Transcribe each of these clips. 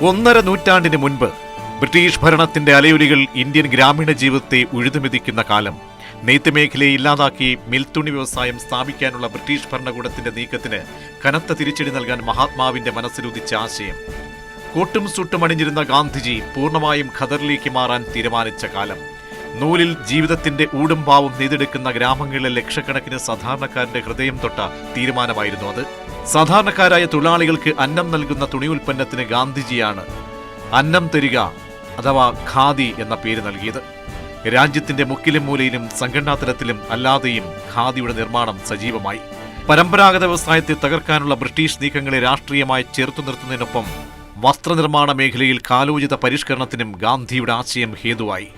ഒന്നര നൂറ്റാണ്ടിന് മുൻപ് ബ്രിട്ടീഷ് ഭരണത്തിന്റെ അലയൊലികൾ ഇന്ത്യൻ ഗ്രാമീണ ജീവിതത്തെ ഉഴുതുമെതിക്കുന്ന കാലം നെയ്ത്ത് മേഖലയെ ഇല്ലാതാക്കി മിൽത്തുണി വ്യവസായം സ്ഥാപിക്കാനുള്ള ബ്രിട്ടീഷ് ഭരണകൂടത്തിന്റെ നീക്കത്തിന് കനത്ത തിരിച്ചടി നൽകാൻ മഹാത്മാവിന്റെ മനസ്സിലുദിച്ച ആശയം. കോട്ടും സുട്ടും അണിഞ്ഞിരുന്ന ഗാന്ധിജി പൂർണമായും ഖദറിലേക്ക് മാറാൻ തീരുമാനിച്ച കാലം. നൂലിൽ ജീവിതത്തിന്റെ ഊടും പാവും നെയ്തെടുക്കുന്ന ഗ്രാമങ്ങളിലെ ലക്ഷക്കണക്കിന് സാധാരണക്കാരന്റെ ഹൃദയം തൊട്ട തീരുമാനമായിരുന്നു അത്. സാധാരണക്കാരായ തൊഴിലാളികൾക്ക് അന്നം നൽകുന്ന തുണി ഉൽപ്പന്നത്തിന് ഗാന്ധിജിയാണ് അന്നം തരിക അഥവാ ഖാദി എന്ന പേര് നൽകിയത്. രാജ്യത്തിന്റെ മുക്കിലും മൂലയിലും സംഘടനാ തലത്തിലും അല്ലാതെയും ഖാദിയുടെ നിർമ്മാണം സജീവമായി. പരമ്പരാഗത വ്യവസായത്തെ തകർക്കാനുള്ള ബ്രിട്ടീഷ് നീക്കങ്ങളെ രാഷ്ട്രീയമായി ചെറുത്തു നിർത്തുന്നതിനൊപ്പം വസ്ത്രനിർമ്മാണ മേഖലയിൽ കാലോചിത പരിഷ്കരണത്തിനും ഗാന്ധിയുടെ ആശയം ഹേതുവായി.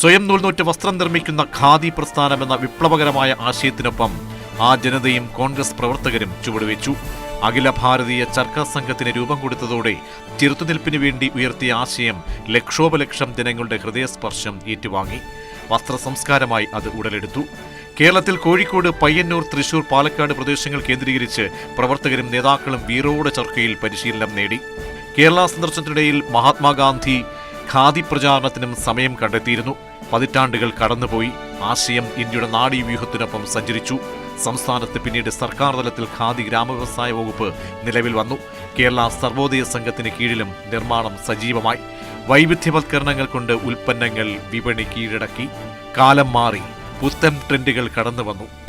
സ്വയം നൂൽനൂറ്റ് വസ്ത്രം നിർമ്മിക്കുന്ന ഖാദി പ്രസ്ഥാനം എന്ന വിപ്ലവകരമായ ആശയത്തിനൊപ്പം ആ ജനതയും കോൺഗ്രസ് പ്രവർത്തകരും ചുവടുവെച്ചു. അഖില ഭാരതീയ ചർക്ക സംഘത്തിന് രൂപം കൊടുത്തതോടെ ചെറുത്തുനിൽപ്പിന് വേണ്ടി ഉയർത്തിയ ആശയം ലക്ഷോപലക്ഷം ജനങ്ങളുടെ ഹൃദയസ്പർശം ഏറ്റുവാങ്ങി. വസ്ത്ര സംസ്കാരമായി അത് ഉടലെടുത്തു. കേരളത്തിൽ കോഴിക്കോട് പയ്യന്നൂർ തൃശൂർ പാലക്കാട് പ്രദേശങ്ങൾ കേന്ദ്രീകരിച്ച് പ്രവർത്തകരും നേതാക്കളും വീറോടെ ചർക്കയിൽ പരിശീലനം നേടി. കേരള സന്ദർശനത്തിനിടയിൽ മഹാത്മാഗാന്ധി ഖാദി പ്രചാരണത്തിനും സമയം കണ്ടെത്തിയിരുന്നു. പതിറ്റാണ്ടുകൾ കടന്നുപോയി. ആശയം ഇന്ത്യയുടെ നാഡീവ്യൂഹത്തിനൊപ്പം സഞ്ചരിച്ചു. സംസ്ഥാനത്ത് പിന്നീട് സർക്കാർ തലത്തിൽ ഖാദി ഗ്രാമവ്യവസായ വകുപ്പ് നിലവിൽ വന്നു. കേരള സർവോദയ സംഘത്തിന് കീഴിലും നിർമ്മാണം സജീവമായി. വൈവിധ്യവൽക്കരണങ്ങൾ കൊണ്ട് ഉൽപ്പന്നങ്ങൾ വിപണി കീഴടക്കി. കാലം മാറി പുത്തൻ ട്രെൻഡുകൾ കടന്നു വന്നു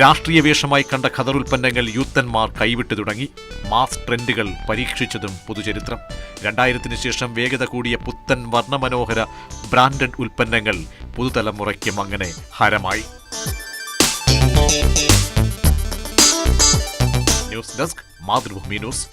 രാഷ്ട്രീയ വേഷമായി കണ്ട ഖദർ ഉൽപ്പന്നങ്ങൾ യൂത്തന്മാർ കൈവിട്ടു തുടങ്ങി. മാസ് ട്രെൻഡുകൾ പരീക്ഷിച്ചതും പുതുചരിത്രം. രണ്ടായിരത്തിന് ശേഷം വേഗത കൂടിയ പുത്തൻ വർണമനോഹര ബ്രാൻഡഡ് ഉൽപ്പന്നങ്ങൾ പുതുതലമുറയ്ക്കും അങ്ങനെ ഹരമായി. News desk Mathrubhumi news.